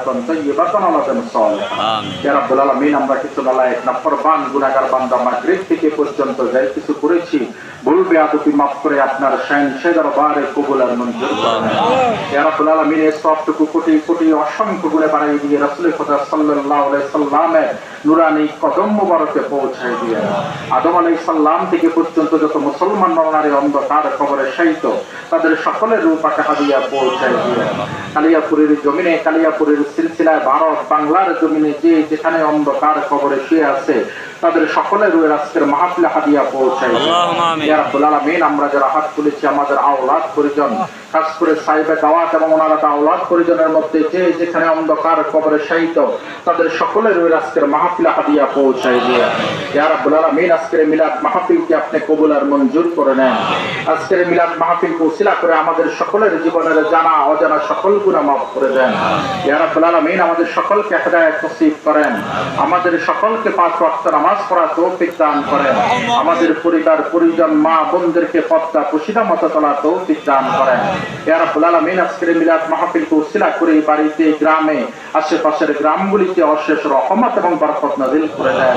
হায়াতান তাইয়্যিবাতান ওয়া মাতান সালিহা আমিন। ইয়া রাব্বুল আলামিন আমরা কিছু নালায়েক নাফরমান গুনাহগার বান্দা মাগরিব থেকে পর্যন্ত যাই কিছু করেছি। ভুল বেয়াদবি মাফ করে আপনার শাইন সে দরবারে কবুল আর মঞ্জুর করেন। ইয়া রাব্বুল আলামিন সবটুকু কোটি কোটি অসংখ্য গুণে বাড়াই দিয়ে রাসূলের সাল্লাল্লাহু আলাইহি সাল্লামের নুরানি কদম মুবারকে পৌঁছায় দিয়ে আদম সালাম থেকে পর্যন্ত যত মুসলমান নরনারী অন্ধকার শায়িত তাদের সকলের রূপাকে হাদিয়া পৌঁছায় দিয়ে কালিয়াপুরের জমিনে কালিয়াপুরের সিলসিলায় ভারত বাংলার জমিনে যে যেখানে অন্ধকার কবরে শুয়ে আছে তাদের সকলের রুয়ের আজকের মাহফিলে হাদিয়া আলামিন আমরা যারা হাত তুলেছি আমাদের আওলাদ পরিজন খাস করে সাইবে দাওয়াত এবং ওনারা আওলাদ পরিজনের মধ্যে যে যেখানে অন্ধকার কবরে শায়িত, তাদের সকলের ওই আজকের মাহফিলে হাদিয়া পৌঁছায় দিয়ে। ইয়া রাব্বুল আলামিন, আজকের মিলাদ মাহফিলকে আপনি কবুল আর মঞ্জুর করে নেন। আজকের মিলাদ মাহফিল উসিলা করে আমাদের সকলের জীবনের জানা, অজানা সকল গুনাহ মাফ করে দেন। ইয়া রাব্বুল আলামিন, আমাদের সকলকে হেদায়েত নসিব করেন। আমাদের সকলকে পাঁচ ওয়াক্ত নামাজ পড়া তৌফিক দান করেন। আমাদের পরিবার, পরিজন, মা, বোনদেরকে পদ্মা, পুশিদা, মতো তোলা তৌফিক দান করেন। ইয়া রাব্বুল আলামিন আজকের মিলাদ মাহফিলকে উসিলা করে এই বাড়িতে গ্রামে, আশেপাশের গ্রামগুলিতে অশেষ রহমত এবং বরফত নাজিল করে দেন।